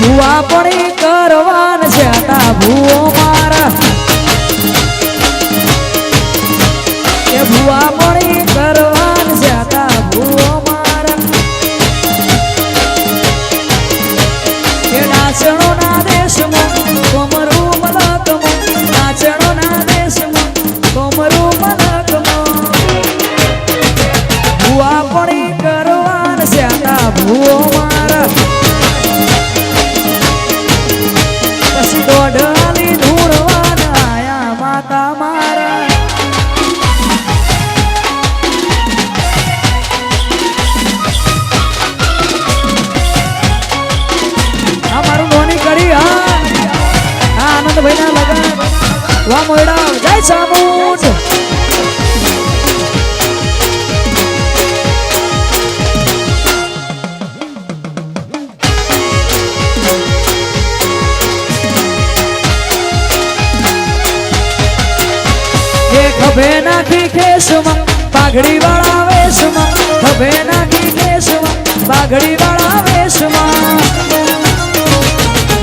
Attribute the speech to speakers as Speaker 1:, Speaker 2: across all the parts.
Speaker 1: ભૂવા પણ કરવાન છે તા ભૂવો મારા. કે ભૂવા પણ કરવાન છે તા ભૂવો મારા. કે નાચણો ના દેશમાં કોમરું મલકમાં. નાચણો ના ખભે નાખી કેસમાં પાઘડી વાળા વેશમાં, ખભે નાખી કેસમાં પાઘડી વાળા વેશમાં.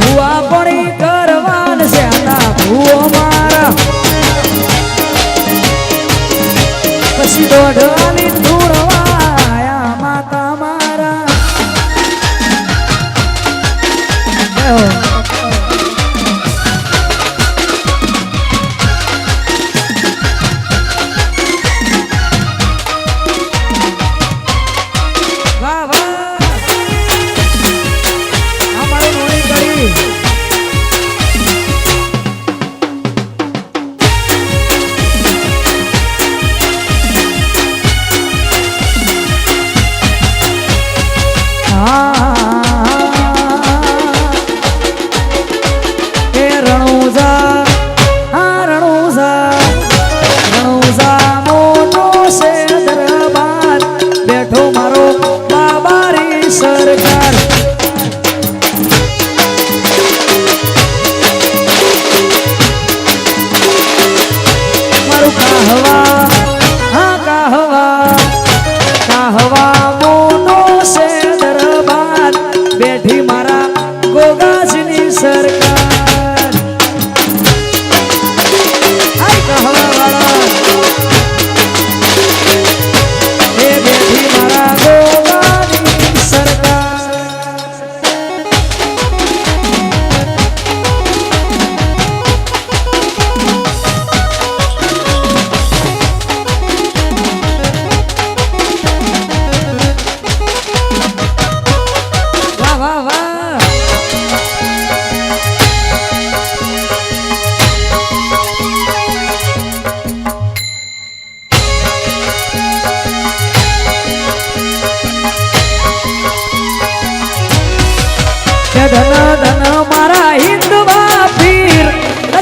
Speaker 1: ભૂવા પડી કરવાન છે આના ભૂવો મારા. પછી દોઢ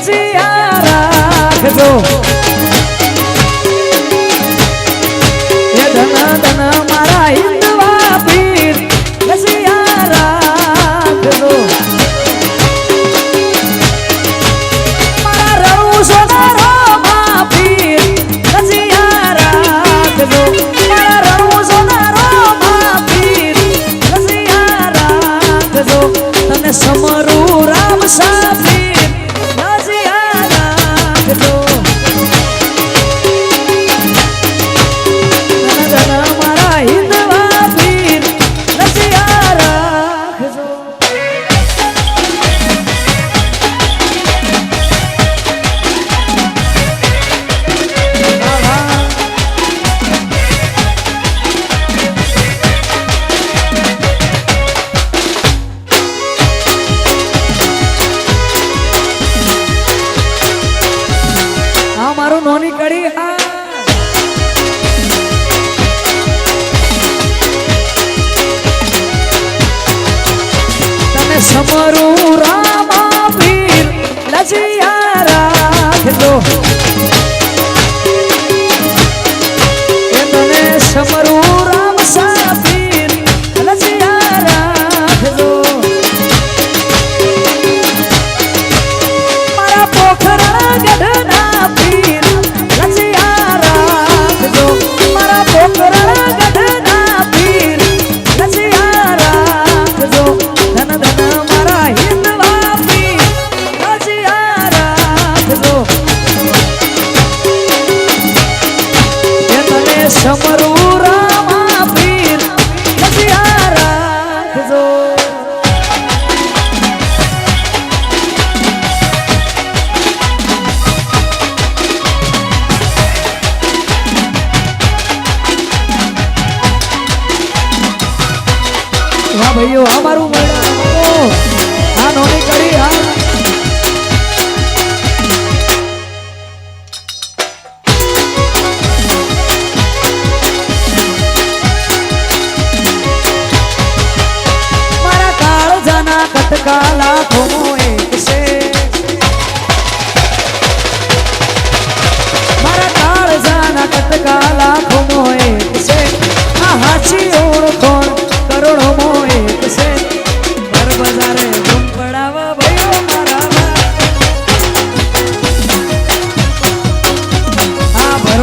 Speaker 1: જીયા રાખજો સમારો રામા પીર લજી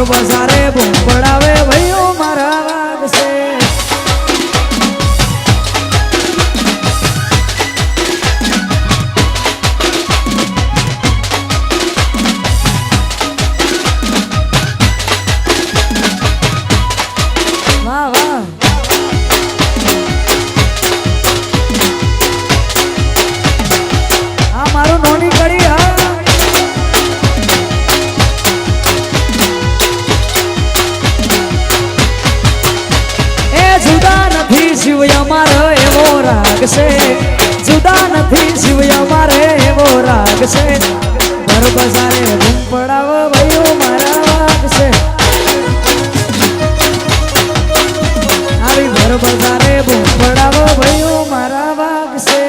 Speaker 1: was out લાગશે? જુદા નથી જીવ અમારે, એવો રાગ છે ઘર બજારે બૂમ પડાવો ભાઈઓ મારા છે આવી ઘર બજારે બૂમ પડાવો ભાઈઓ મારા વાગશે.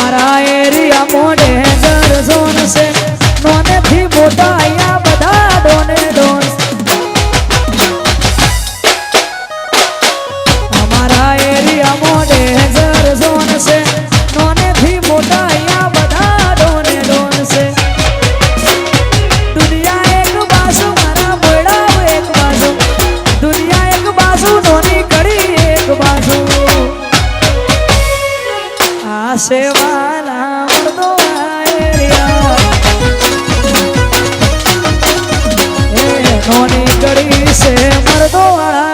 Speaker 1: મારા એરિયા મોઢે દર ઝોન છે ધોની કરી છે મરદો વાળા.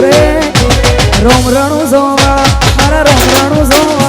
Speaker 1: રે રોમ રણું જોવા મારા રોમ રણું જોવા